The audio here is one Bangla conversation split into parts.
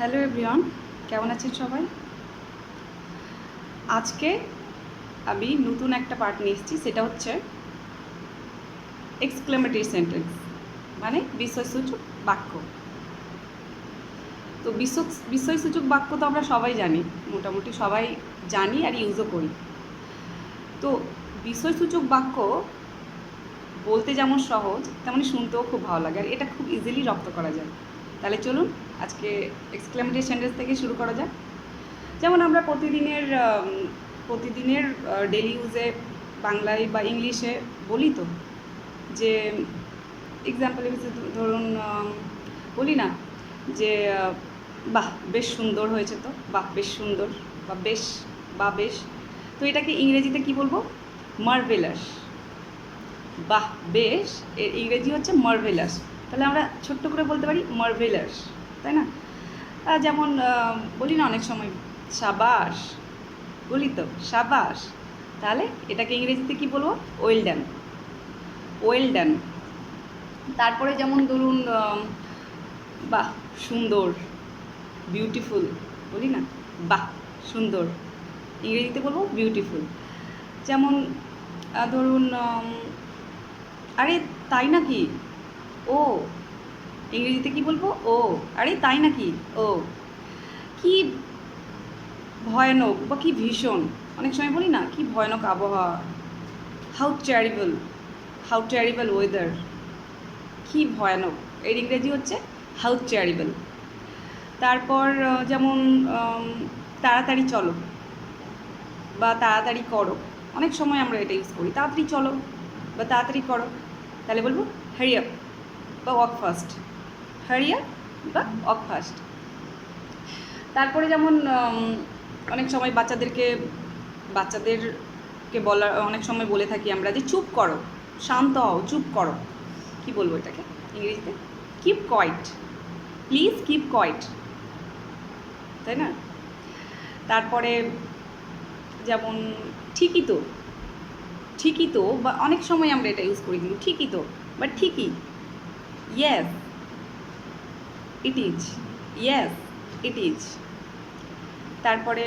হ্যালো এভরিওয়ান, কেমন আছেন সবাই? আজকে আমি নতুন একটা পার্ট নিয়ে এসেছি, সেটা হচ্ছে এক্সক্লেমেটরি সেন্টেন্স মানে বিস্ময়সূচক বাক্য। তো বিশ্ব বিস্ময়সূচক বাক্য তো আমরা সবাই জানি, মোটামুটি সবাই জানি আর ইউজও করি। তো বিস্ময়সূচক বাক্য বলতে যেমন সহজ, তেমনি শুনতেও খুব ভালো লাগে, আর এটা খুব ইজিলি রপ্ত করা যায়। তাহলে চলুন আজকে এক্সক্লেমেটরি সেন্টেন্স থেকে শুরু করা যাক। যেমন আমরা প্রতিদিনের প্রতিদিনের ডেলি ইউজে বাংলায় বা ইংলিশে বলি তো, যে এক্সাম্পল ধরুন বলি না, যে বাহ, বেশ সুন্দর হয়েছে তো, বাহ, বেশ সুন্দর, বা বেশ বা বেশ। তো এটাকে ইংরেজিতে কি বলব? মার্ভেলাস বাহ, বেশ, এর ইংরেজি হচ্ছে মার্ভেলাস তাহলে আমরা ছোট্ট করে বলতে পারি মার্ভেলাস তাই না? যেমন বলি না অনেক সময়, সাবাস, বলি তো, সাবাস, তাহলে এটাকে ইংরেজিতে কি বলব? ওয়েল ডান ওয়েল ডান তারপরে যেমন ধরুন বাহ, সুন্দর বিউটিফুল বলি না? বাহ, সুন্দর, ইংরেজিতে বলব বিউটিফুল যেমন ধরুন আরে তাই নাকি? ও ইংরেজিতে কি বলব? ও, আরে তাই নাকি? ও, কি ভয়ানক বা কি ভীষণ। অনেক সময় বলি না, কি ভয়ানক আবহাওয়া। How terrible how terrible weather কি ভয়ানক। এর ইংরেজি হচ্ছে হাউ টেরিবল তারপর যেমন তাড়াতাড়ি চলো বা তাড়াতাড়ি করো। অনেক সময় আমরা এটা ইউজ করি। তাড়াতাড়ি চলো বা তাড়াতাড়ি করো। তাহলে বলব হ্যারি বা ওয়াক ফাস্ট আপ বা ফাস্ট তারপরে যেমন অনেক সময় বাচ্চাদেরকে বাচ্চাদেরকে বলা অনেক সময় বলে থাকি আমরা যে, চুপ করো, শান্ত হও, চুপ করো। কি বলব এটাকে ইংরেজিতে? Keep quiet please keep quiet তাই না? তারপরে যেমন, ঠিকই তো ঠিকই তো, বা অনেক সময় আমরা এটা ইউজ করি কিন্তু ঠিকই তো বা ঠিকই yes it is yes it is তারপরে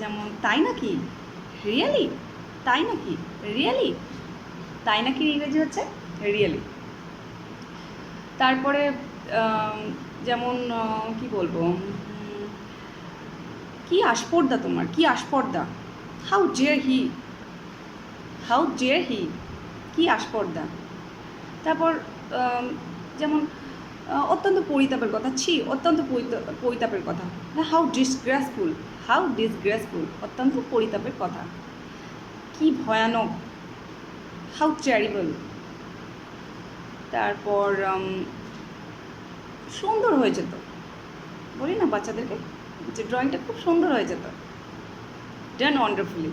যেমন, তাই নাকি? রিয়েলি তাই নাকি? রিয়েলি তাই নাকি ইংরেজি হচ্ছে? রিয়েলি তারপরে যেমন কি বলব? কি আস্পর্দা তোমার? কি আস্পর্দা how dare he how dare he কি আস্পর্দা তারপর যেমন অত্যন্ত পরিতাপের কথা, ছি, অত্যন্ত পরিতা- পরিতাপের কথা। হাউ ডিসগ্রেসফুল হাউ ডিসগ্রেসফুল অত্যন্ত পরিতাপের কথা। কি ভয়ানক হাউ চ্যারিবল তারপর সুন্দর হয়ে যেত বলি না বাচ্চাদেরকে, যে ড্রয়িংটা খুব সুন্দর হয়ে যেত ডান ওয়ান্ডারফুলি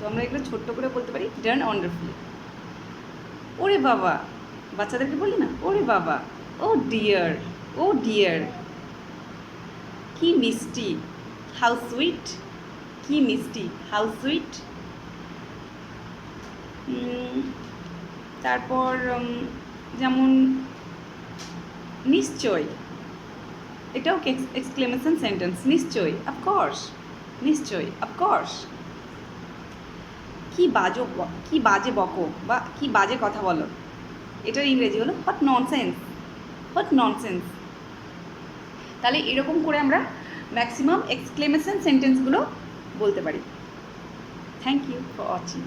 তো আমরা এগুলো ছোট্ট করে বলতে পারি ডান ওয়ান্ডারফুলি ওরে বাবা, বাচ্চাদেরকে বলি না, ওরে বাবা। ও ডিয়ার ও ডিয়ার কি মিষ্টি হাউ সুইট কি মিষ্টি হাউ সুইট তারপর যেমন নিশ্চয়। এটাও এক্সক্লেমেশন সেন্টেন্স নিশ্চয় অফকোর্স নিশ্চয় অফকোর্স কি বাজো কি বাজে বকো বা কি বাজে কথা বলো। এটার ইংরেজি হলো হোয়াট ননসেন্স হোয়াট ননসেন্স তাহলে এরকম করে আমরা ম্যাক্সিমাম এক্সক্লেমেশন সেন্টেন্সগুলো বলতে পারি। Thank you for watching